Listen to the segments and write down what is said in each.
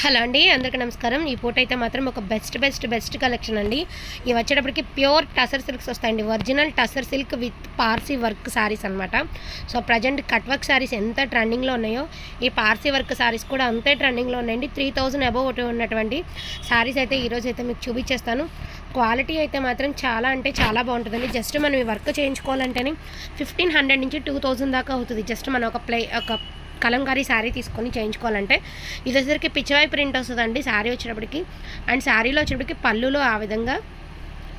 Hello అండి అందరికీ నమస్కారం. ఈ పూట అయితే మాత్రం ఒక బెస్ట్ బెస్ట్ బెస్ట్ కలెక్షన్ అండి. ఇవి వచ్చేటప్పటికి ప్యూర్ టసర్ సిల్క్స్ వస్తాయండి original tussar silk with Parsi work saris అనమాట so present cut work saris ఎంత ట్రెండింగ్లో ఉన్నాయో ఈ పార్సీ వర్క్ శారీస్ కూడా అంతే ట్రెండింగ్లో ఉన్నాయండి. త్రీ థౌజండ్ అబవ్ ఉన్నటువంటి శారీస్ అయితే ఈరోజు అయితే మీకు చూపించేస్తాను. క్వాలిటీ అయితే మాత్రం చాలా అంటే చాలా బాగుంటుందండి. జస్ట్ మనం ఈ వర్క్ చేయించుకోవాలంటేనే ఫిఫ్టీన్ హండ్రెడ్ నుంచి టూ థౌజండ్ దాకా అవుతుంది. జస్ట్ మనం ఒక ప్లే ఒక కలంకారీ శారీ తీసుకొని చేయించుకోవాలంటే ఇది వచ్చేసరికి పిచ్చివాయి ప్రింట్ వస్తుందండి శారీ వచ్చేటప్పటికి. అండ్ శారీలో వచ్చేటప్పటికి పళ్ళులో ఆ విధంగా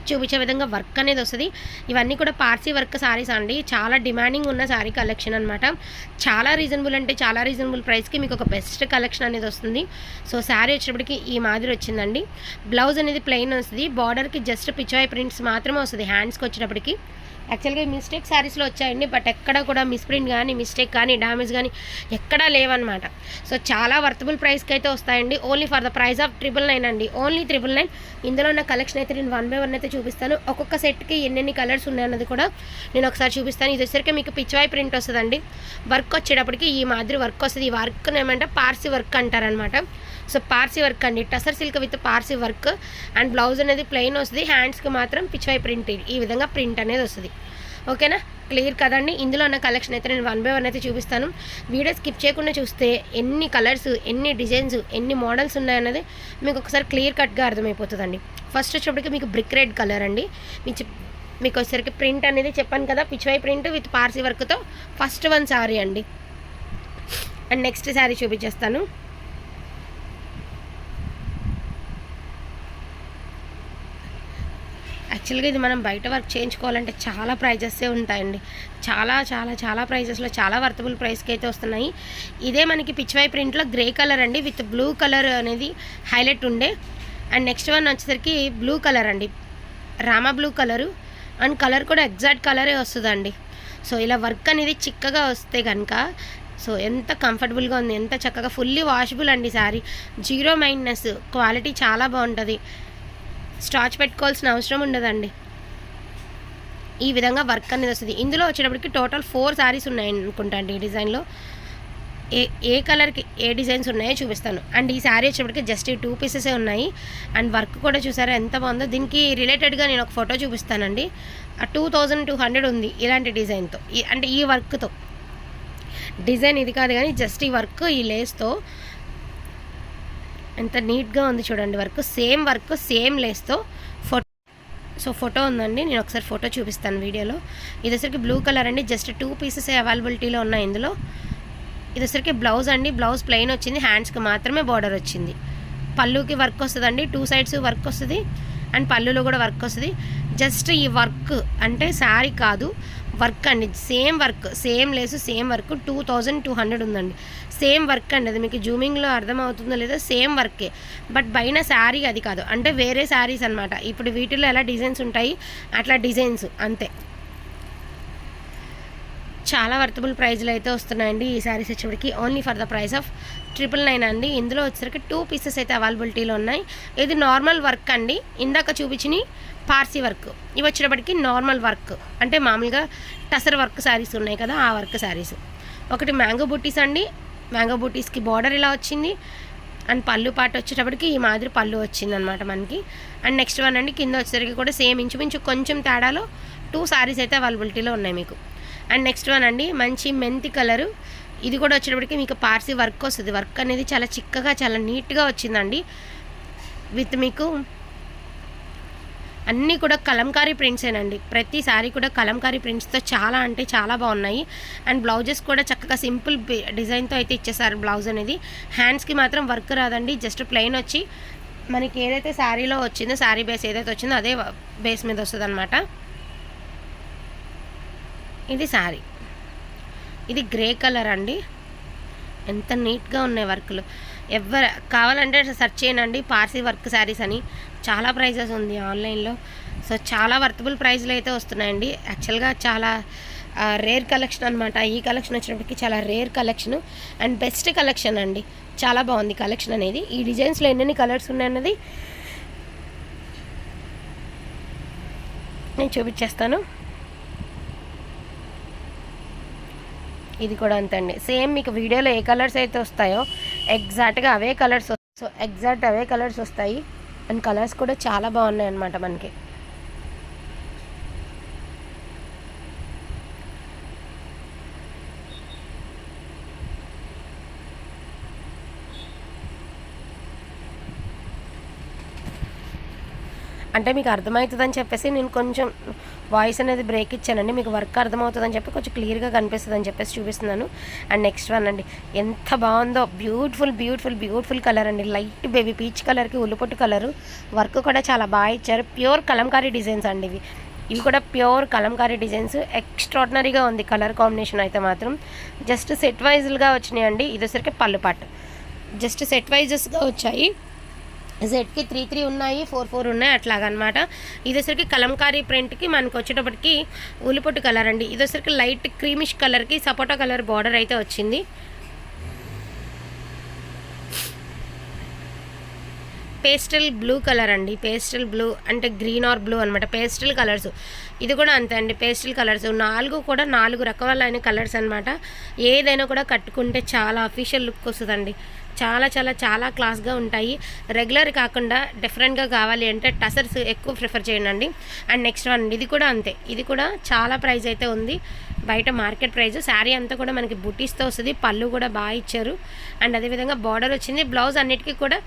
చూపించే విధంగా వర్క్ అనేది వస్తుంది. ఇవన్నీ కూడా పార్సీ వర్క్ శారీస్ అండి. చాలా డిమాండింగ్ ఉన్న శారీ కలెక్షన్ అనమాట చాలా రీజనబుల్ అంటే చాలా రీజనబుల్ ప్రైస్కి మీకు ఒక బెస్ట్ కలెక్షన్ అనేది వస్తుంది. సో శారీ వచ్చేటప్పటికి ఈ మాదిరి వచ్చిందండి. బ్లౌజ్ అనేది ప్లెయిన్ వస్తుంది. బార్డర్కి జస్ట్ పిచ్చివాయి ప్రింట్స్ మాత్రమే వస్తుంది. హ్యాండ్స్కి వచ్చేటప్పటికి. యాక్చువల్గా మిస్టేక్ శారీస్లో వచ్చాయండి బట్ ఎక్కడ కూడా మిస్ప్రింట్ కానీ మిస్టేక్ కానీ డ్యామేజ్ కానీ ఎక్కడా లేవన్నమాట. సో చాలా వర్తబుల్ ప్రైస్కి అయితే వస్తాయండి. Only for the price of triple nine అండి. Only triple nine. ఇందులో ఉన్న కలెక్షన్ అయితే నేను వన్ బై వన్ అయితే చూపిస్తాను. ఒక్కొక్క సెట్కి ఎన్నెన్ని కలర్స్ ఉన్నాయన్నది కూడా నేను ఒకసారి చూపిస్తాను. ఇది వచ్చేసరికి మీకు పిచ్చివాయి ప్రింట్ వస్తుందండి. వర్క్ వచ్చేటప్పటికి ఈ మాదిరి వర్క్ వస్తుంది. ఈ వర్క్ ఏమంటే పార్సీ వర్క్ అంటారనమాట సో పార్సీ వర్క్ అండి. Tussar silk with Parsi work and blouse అనేది ప్లెయిన్ వస్తుంది. హ్యాండ్స్కి మాత్రం పిచ్చివై ప్రింట్ ఈ విధంగా ప్రింట్ అనేది వస్తుంది. ఓకేనా? క్లియర్ కదండి? ఇందులో ఉన్న కలెక్షన్ అయితే నేను వన్ బై వన్ అయితే చూపిస్తాను. వీడియో స్కిప్ చేయకుండా చూస్తే ఎన్ని కలర్స్ ఎన్ని డిజైన్స్ ఎన్ని మోడల్స్ ఉన్నాయన్నది మీకు ఒకసారి క్లియర్ కట్గా అర్థమైపోతుందండి. ఫస్ట్ వచ్చేప్పటికి మీకు బ్రిక్ రెడ్ కలర్ అండి. మీ మీకు వచ్చేసరికి ప్రింట్ అనేది చెప్పాను కదా పిచ్చివాయి ప్రింట్ విత్ పార్సీ వర్క్తో ఫస్ట్ వన్ శారీ అండి. అండ్ నెక్స్ట్ శారీ చూపించేస్తాను. యాక్చువల్గా ఇది మనం బయట వర్క్ చేయించుకోవాలంటే చాలా ప్రైజెస్సే ఉంటాయండి. చాలా చాలా చాలా ప్రైజెస్లో చాలా వర్తబుల్ ప్రైస్కి అయితే వస్తున్నాయి. ఇదే మనకి పిచ్చివై ప్రింట్లో గ్రే కలర్ అండి విత్ బ్లూ కలర్ అనేది హైలైట్ ఉండే. అండ్ నెక్స్ట్ వన్ వచ్చేసరికి బ్లూ కలర్ అండి. Rama blue colour. And colour కూడా ఎగ్జాక్ట్ కలరే వస్తుందండి. సో ఇలా వర్క్ అనేది చిక్కగా వస్తే కనుక సో ఎంత కంఫర్టబుల్గా ఉంది ఎంత చక్కగా ఫుల్లీ వాషబుల్ అండి సారీ. జీరో మైండ్నెస్ క్వాలిటీ చాలా బాగుంటుంది. స్టార్చ్ పెట్టుకోవాల్సిన అవసరం ఉండదండి. ఈ విధంగా వర్క్ అనేది వస్తుంది. ఇందులో వచ్చేటప్పటికి టోటల్ ఫోర్ శారీస్ ఉన్నాయి అనుకుంటా అండి ఈ డిజైన్లో. ఏ ఏ కలర్కి ఏ డిజైన్స్ ఉన్నాయో చూపిస్తాను. అండ్ ఈ శారీ వచ్చేటప్పటికి జస్ట్ ఈ టూ పీసెసే ఉన్నాయి. అండ్ వర్క్ కూడా చూసారా ఎంత బాగుందో. దీనికి రిలేటెడ్గా నేను ఒక ఫోటో చూపిస్తానండి. ఆ టూ థౌజండ్ టూ హండ్రెడ్ ఉంది ఇలాంటి డిజైన్తో. ఈ అంటే ఈ వర్క్తో. డిజైన్ ఇది కాదు కానీ జస్ట్ ఈ వర్క్ ఈ లేస్తో. ఎంత నీట్గా ఉంది చూడండి వర్క్. సేమ్ వర్క్ సేమ్ లేస్తో ఫోటో. సో ఫోటో ఉందండి. నేను ఒకసారి ఫోటో చూపిస్తాను వీడియోలో. ఇది వచ్చరికి బ్లూ కలర్ అండి. జస్ట్ టూ పీసెస్ అవైలబిలిటీలో ఉన్నాయి ఇందులో. ఇది వచ్చరికి బ్లౌజ్ అండి. బ్లౌజ్ ప్లెయిన్ వచ్చింది. హ్యాండ్స్కి మాత్రమే బార్డర్ వచ్చింది. పళ్ళుకి వర్క్ వస్తుందండి. టూ సైడ్స్ వర్క్ వస్తుంది. అండ్ పళ్ళులో కూడా వర్క్ వస్తుంది. జస్ట్ ఈ వర్క్ అంటే శారీ కాదు. వర్క్ అండి. Same work same lace same work. Two thousand two hundred ఉందండి. సేమ్ వర్క్ అండి. అది మీకు జూమింగ్లో అర్థమవుతుందో లేదో సేమ్ వర్కే. బట్ పైన శారీ అది కాదు. అంటే వేరే శారీస్ అనమాట ఇప్పుడు వీటిలో ఎలా డిజైన్స్ ఉంటాయి? అట్లా డిజైన్స్. అంతే. చాలా వర్తబుల్ ప్రైజ్లు అయితే వస్తున్నాయండి ఈ శారీస్ వచ్చేప్పటికి only for the price of triple nine అండి. ఇందులో వచ్చేసరికి టూ పీసెస్ అయితే అవైలబిలిటీలో ఉన్నాయి. ఇది నార్మల్ వర్క్ అండి. ఇందాక చూపించిన పార్సీ వర్క్ ఇవి వచ్చేటప్పటికి నార్మల్ వర్క్ అంటే మామూలుగా టసర్ వర్క్ శారీస్ ఉన్నాయి కదా ఆ వర్క్ శారీస్. ఒకటి మ్యాంగో బూటీస్ అండి. మ్యాంగో బూటీస్కి బార్డర్ ఇలా వచ్చింది. అండ్ పళ్ళు పాట వచ్చేటప్పటికి ఈ మాదిరి పళ్ళు వచ్చింది అనమాట మనకి. అండ్ నెక్స్ట్ వన్ అండి కింద వచ్చేసరికి కూడా సేమ్ ఇంచుమించు కొంచెం తేడాలో టూ శారీస్ అయితే అవైలబిలిటీలో ఉన్నాయి మీకు. అండ్ నెక్స్ట్ వన్ అండి మంచి మెంతి కలరు. ఇది కూడా వచ్చేటప్పటికి మీకు పార్సీ వర్క్ వస్తుంది. వర్క్ అనేది చాలా చిక్కగా చాలా నీట్గా వచ్చిందండి. విత్ మీకు అన్నీ కూడా కలంకారీ ప్రింట్సేనండి ప్రతి సారీ కూడా కలంకారీ ప్రింట్స్తో చాలా అంటే చాలా బాగున్నాయి. అండ్ బ్లౌజెస్ కూడా చక్కగా సింపుల్ డిజైన్తో అయితే ఇచ్చేసారు బ్లౌజ్ అనేది. హ్యాండ్స్కి మాత్రం వర్క్ రాదండి జస్ట్ ప్లెయిన్ వచ్చి మనకి ఏదైతే శారీలో వచ్చిందో శారీ బేస్ ఏదైతే వచ్చిందో అదే బేస్ మీద వస్తుంది అనమాట ఇది శారీ. ఇది గ్రే కలర్ అండి. ఎంత నీట్గా ఉన్నాయి వర్క్లు. ఎవరు కావాలంటే సెర్చ్ చేయనండి పార్సీ వర్క్ శారీస్ అని. చాలా ప్రైజెస్ ఉంది ఆన్లైన్లో. సో చాలా వర్తబుల్ ప్రైస్లు అయితే వస్తున్నాయండి. యాక్చువల్గా చాలా రేర్ కలెక్షన్ అనమాట ఈ కలెక్షన్ వచ్చినప్పటికీ చాలా rare collection. And best collection అండి. చాలా బాగుంది కలెక్షన్ అనేది. ఈ డిజైన్స్లో ఎన్నెన్ని కలర్స్ ఉన్నాయన్నది నేను చూపించేస్తాను. ఇది కూడా అంతండి. సేమ్ మీకు వీడియోలో ఏ కలర్స్ అయితే వస్తాయో ఎగ్జాక్ట్గా అవే కలర్స్ సో ఎగ్జాక్ట్ అవే కలర్స్ వస్తాయి. అండ్ కలర్స్ కూడా చాలా బాగున్నాయి అన్నమాట మనకి. అంటే మీకు అర్థమవుతుందని చెప్పేసి నేను కొంచెం వాయిస్ అనేది బ్రేక్ ఇచ్చానండి. మీకు వర్క్ అర్థమవుతుందని చెప్పి కొంచెం క్లియర్గా కనిపిస్తుంది అని చెప్పేసి చూపిస్తున్నాను. అండ్ నెక్స్ట్ వన్ అండి. ఎంత బాగుందో బ్యూటిఫుల్ బ్యూటిఫుల్ బ్యూటిఫుల్ కలర్ అండి. లైట్ బేబీ పీచ్ కలర్కి ఉల్లిపొట్టు కలరు. వర్క్ కూడా చాలా బాగా ఇచ్చారు. ప్యూర్ కలంకారీ డిజైన్స్ అండి ఇవి. ఇవి కూడా ప్యూర్ కలంకారీ డిజైన్స్. ఎక్స్ట్రాడినరీగా ఉంది కలర్ కాంబినేషన్ అయితే మాత్రం. జస్ట్ సెట్ వైజ్గా వచ్చినాయండి. ఇది పళ్ళు పాటు. జస్ట్ సెట్ వైజెస్గా వచ్చాయి. జెడ్కి త్రీ త్రీ ఉన్నాయి ఫోర్ ఫోర్ ఉన్నాయి అట్లాగనమాట. ఇది కలంకారీ ప్రింట్కి మనకు వచ్చేటప్పటికి ఉల్లిపొట్టు కలర్ అండి. ఇది లైట్ క్రీమిష్ కలర్కి సపోటా కలర్ బార్డర్ అయితే వచ్చింది. పేస్టల్ బ్లూ కలర్ అండి. పేస్టల్ బ్లూ అంటే గ్రీన్ ఆర్ బ్లూ అనమాట పేస్టల్ కలర్స్. ఇది కూడా అంతే అండి పేస్టల్ కలర్స్. నాలుగు కూడా నాలుగు రకాలైన కలర్స్ అనమాట ఏదైనా కూడా కట్టుకుంటే చాలా అఫీషియల్ లుక్ వస్తుందండి. చాలా చాలా చాలా క్లాస్గా ఉంటాయి. రెగ్యులర్ కాకుండా డిఫరెంట్గా కావాలి అంటే టసర్స్ ఎక్కువ ప్రిఫర్ చేయండి అండ్ నెక్స్ట్ వన్ ఇది కూడా అంతే. ఇది కూడా చాలా ప్రైస్ అయితే ఉంది. బయట మార్కెట్ ప్రైస్ శారీ అంతా కూడా మనకి బుటీస్తో వస్తుంది పళ్ళు కూడా బాగా ఇచ్చారు. అండ్ అదేవిధంగా బార్డర్ వచ్చింది. బ్లౌజ్ అన్నిటికీ కూడా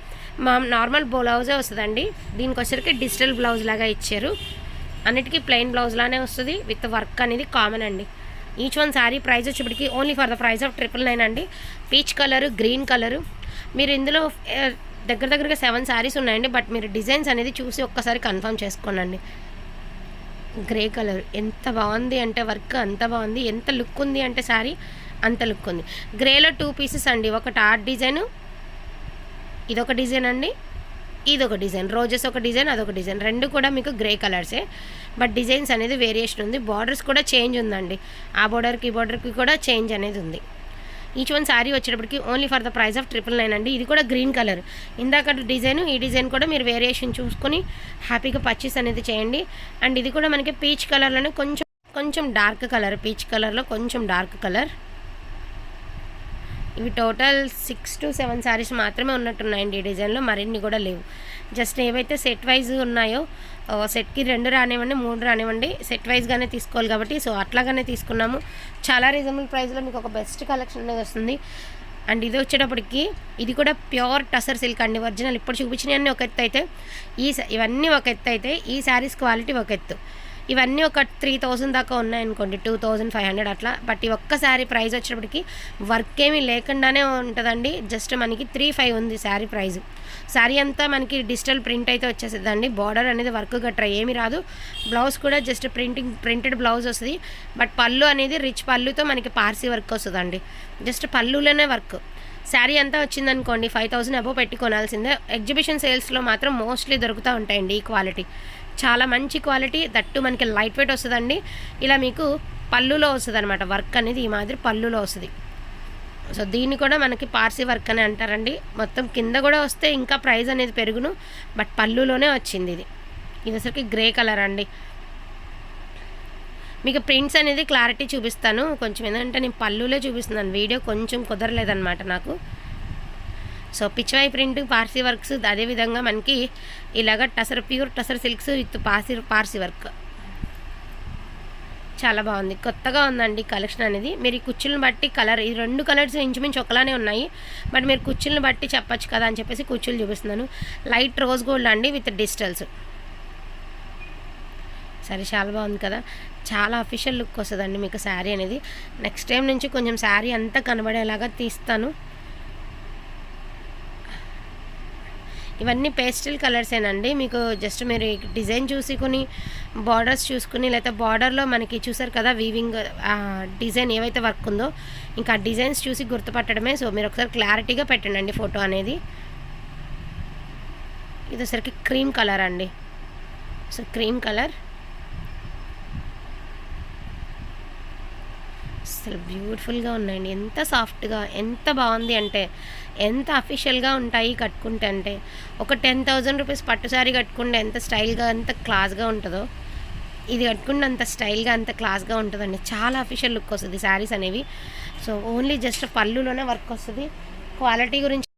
మా నార్మల్ బ్లౌజే వస్తుందండి. దీనికి వచ్చరికి డిజిటల్ బ్లౌజ్ లాగా ఇచ్చారు. అన్నిటికీ ప్లెయిన్ బ్లౌజ్ లానే వస్తుంది. విత్ వర్క్ అనేది కామన్ అండి. ఈచ్ వన్ శారీ ప్రైస్ వచ్చేప్పటికి only for the price of triple nine అండి. Peach colour green colour. మీరు ఇందులో దగ్గర దగ్గరగా సెవెన్ శారీస్ ఉన్నాయండి. బట్ మీరు డిజైన్స్ అనేది చూసి ఒక్కసారి కన్ఫర్మ్ చేసుకోనండి. Grey colour. ఎంత బాగుంది అంటే వర్క్ అంత బాగుంది. ఎంత లుక్ ఉంది అంటే శారీ అంత లుక్ ఉంది. గ్రేలో టూ పీసెస్ అండి. ఒకటి ఆర్ట్ డిజైన్ ఇదొక డిజైన్ అండి. ఇదొక డిజైన్. రోజెస్ ఒక డిజైన్ అదొక డిజైన్. రెండు కూడా మీకు గ్రే కలర్సే. బట్ డిజైన్స్ అనేది వేరియేషన్ ఉంది. బార్డర్స్ కూడా చేంజ్ ఉందండి. ఆ బార్డర్కి ఈ బార్డర్కి కూడా చేంజ్ అనేది ఉంది. ఈచ్ వన్ శారీ వచ్చేటప్పటికి only for the price of triple nine అండి. ఇది కూడా గ్రీన్ కలర్ ఇందాక డిజైన్ ఈ డిజైన్ కూడా మీరు వేరియేషన్ చూసుకొని హ్యాపీగా పర్చేస్ అనేది చేయండి. అండ్ ఇది కూడా మనకి పీచ్ కలర్లోనే కొంచెం కొంచెం డార్క్ కలర్ పీచ్ కలర్లో కొంచెం డార్క్ కలర్ ఇవి total six to seven saris మాత్రమే ఉన్నట్టున్నాయండి ఈ డిజైన్లో మరిన్ని కూడా లేవు. జస్ట్ ఏవైతే సెట్ వైజ్ ఉన్నాయో సెట్కి రెండు రానివ్వండి మూడు రానివ్వండి. సెట్ వైజ్గానే తీసుకోవాలి కాబట్టి సో అట్లాగానే తీసుకున్నాము. చాలా రీజనబుల్ ప్రైస్లో మీకు ఒక బెస్ట్ కలెక్షన్ అనేది వస్తుంది. అండ్ ఇది వచ్చేటప్పటికి ఇది కూడా ప్యూర్ టసర్ సిల్క్ అండి. ఒరిజినల్. ఇప్పుడు చూపించినవన్నీ ఒక ఎత్తు అయితే ఈ స- ఇవన్నీ ఒక ఎత్తు అయితే ఈ శారీస్ క్వాలిటీ ఒక ఎత్తు. ఇవన్నీ ఒక త్రీ థౌజండ్ దాకా ఉన్నాయనుకోండి టూ థౌజండ్ ఫైవ్ హండ్రెడ్ అట్లా. బట్ ఈ ఒక్క శారీ ప్రైస్ వచ్చేటప్పటికి వర్క్ ఏమీ లేకుండానే ఉంటుందండి. జస్ట్ మనకి త్రీ ఫైవ్ ఉంది శారీ ప్రైస్ శారీ అంతా మనకి డిజిటల్ ప్రింట్ అయితే వచ్చేస్తుందండి. బార్డర్ అనేది వర్క్ గట్రా ఏమీ రాదు. బ్లౌజ్ కూడా జస్ట్ ప్రింటింగ్ ప్రింటెడ్ బ్లౌజ్ వస్తుంది. బట్ పళ్ళు అనేది రిచ్ పళ్ళుతో మనకి పార్సీ వర్క్ వస్తుందండి. జస్ట్ పళ్ళులోనే వర్క్ శారీ అంతా వచ్చిందనుకోండి ఫైవ్ థౌసండ్ అబో పెట్టి కొనాల్సిందే. ఎగ్జిబిషన్ సేల్స్లో మాత్రం మోస్ట్లీ దొరుకుతూ ఉంటాయండి ఈ క్వాలిటీ చాలా మంచి క్వాలిటీ దట్టు మనకి లైట్ వెయిట్ వస్తుందండి. ఇలా మీకు పళ్ళులో వస్తుంది అనమాట వర్క్ అనేది ఈ మాదిరి పళ్ళులో వస్తుంది. సో దీన్ని కూడా మనకి పార్సీ వర్క్ అని అంటారండి. మొత్తం కింద కూడా వస్తే ఇంకా ప్రైస్ అనేది పెరుగును. బట్ పళ్ళులోనే వచ్చింది ఇది. ఇది అసలుకి గ్రే కలర్ అండి. మీకు ప్రింట్స్ అనేది క్లారిటీ చూపిస్తాను. కొంచెం ఏంటంటే నేను పళ్ళులే చూపిస్తున్నాను. వీడియో కొంచెం కుదరలేదన్నమాట నాకు. So Pichwai print Parsi works అదేవిధంగా మనకి ఇలాగ tussar pure tussar silks with Parsi Parsi work. చాలా బాగుంది. కొత్తగా ఉందండి కలెక్షన్ అనేది. మీరు ఈ కుర్చీలను బట్టి కలర్ ఈ రెండు కలర్స్ ఇంచుమించు ఒకలానే ఉన్నాయి. బట్ మీరు కుర్చీలను బట్టి చెప్పచ్చు కదా అని చెప్పేసి కుర్చీలు చూపిస్తున్నాను. లైట్ రోజ్ గోల్డ్ అండి విత్ డిజిటల్స్. సరే చాలా బాగుంది కదా. చాలా అఫీషియల్ లుక్ వస్తుందండి మీకు శారీ అనేది. నెక్స్ట్ టైం నుంచి కొంచెం శారీ అంతా కనబడేలాగా తీస్తాను. ఇవన్నీ పేస్టల్ కలర్సేనండి. మీకు జస్ట్ మీరు డిజైన్ చూసుకుని బార్డర్స్ చూసుకుని లేకపోతే బార్డర్లో మనకి చూసారు కదా వీవింగ్ డిజైన్ ఏవైతే వర్క్ ఉందో ఇంకా డిజైన్స్ చూసి గుర్తుపట్టడమే. సో మీరు ఒకసారి క్లారిటీగా పెట్టండి ఫోటో అనేది. ఇది వచ్చరికి క్రీమ్ కలర్ అండి. So cream colour. అసలు బ్యూటిఫుల్గా ఉన్నాయండి. ఎంత సాఫ్ట్గా ఎంత బాగుంది అంటే ఎంత అఫీషియల్గా ఉంటాయి కట్టుకుంటే అంటే ఒక టెన్ థౌజండ్ రూపీస్ పట్టు శారీ కట్టుకుంటే ఎంత స్టైల్గా ఎంత క్లాస్గా ఉంటుందో ఇది కట్టుకుంటే అంత స్టైల్గా అంత క్లాస్గా ఉంటుందండి. చాలా అఫీషియల్ లుక్ వస్తుంది శారీస్ అనేవి. సో ఓన్లీ జస్ట్ పళ్ళులోనే వర్క్ వస్తుంది. క్వాలిటీ గురించి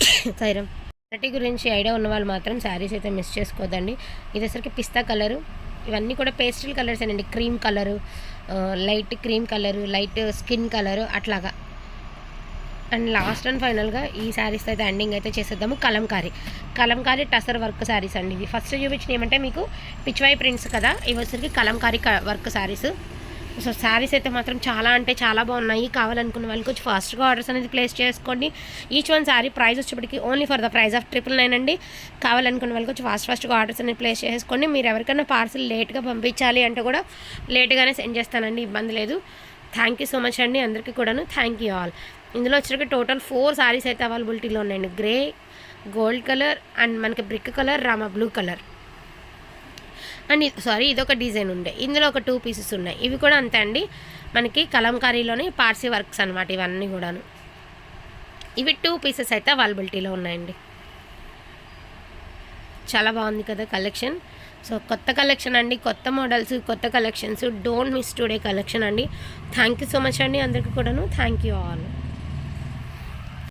సైరం. క్వాలిటీ గురించి ఐడియా ఉన్న వాళ్ళు మాత్రం శారీస్ అయితే మిస్ చేసుకోవద్దండి. ఇది అసలుకి పిస్తా కలరు. ఇవన్నీ కూడా పేస్టల్ కలర్స్ అండి. Cream colour light cream colour light skin colour అట్లాగా. అండ్ లాస్ట్ అండ్ ఫైనల్గా ఈ శారీస్ అయితే ఎండింగ్ అయితే చేసేద్దాము. కలంకారీ. కలంకారీ టసర్ వర్క్ శారీస్ అండి. ఇవి ఫస్ట్ చూపించిన ఏమంటే మీకు పిచ్వాయి ప్రింట్స్ కదా? ఇవి వచ్చరికి కలంకారీ వర్క్ శారీస్. సో శారీస్ అయితే మాత్రం చాలా అంటే చాలా బాగున్నాయి. కావాలనుకున్న వాళ్ళకి వచ్చి ఫాస్ట్గా ఆర్డర్స్ అనేది ప్లేస్ చేసుకోండి. ఈచ్ వన్ శారీ ప్రైస్ వచ్చేప్పటికి only for the price of triple nine అండి. కావాలనుకున్న వాళ్ళకి వచ్చి ఫాస్ట్ ఫాస్ట్గా ఆర్డర్స్ అనేది ప్లేస్ చేసుకోండి. మీరు ఎవరికైనా పార్సిల్ లేట్గా పంపించాలి అంటే కూడా లేట్గానే సెండ్ చేస్తానండి ఇబ్బంది లేదు. థ్యాంక్ యూ సో మచ్ అండి అందరికీ కూడాను. థ్యాంక్ యూ ఆల్ ఇందులో వచ్చరికి టోటల్ ఫోర్ సారీస్ అయితే అవైలబిలిటీలో ఉన్నాయండి. గ్రే గోల్డ్ కలర్ అండ్ మనకి brick colour Rama blue colour and sari ఇదొక డిజైన్ ఉండే. ఇందులో ఒక టూ పీసెస్ ఉన్నాయి. ఇవి కూడా అంతే అండి. మనకి కలంకారీలోని పార్సీ వర్క్స్ అనమాట ఇవన్నీ కూడాను. ఇవి టూ పీసెస్ అయితే అవైలబిలిటీలో ఉన్నాయండి. చాలా బాగుంది కదా కలెక్షన్ సో కొత్త కలెక్షన్ అండి. కొత్త మోడల్స్ కొత్త collections don't miss today collection అండి. థ్యాంక్ యూ సో మచ్ అండి అందరికీ కూడాను. Thank you all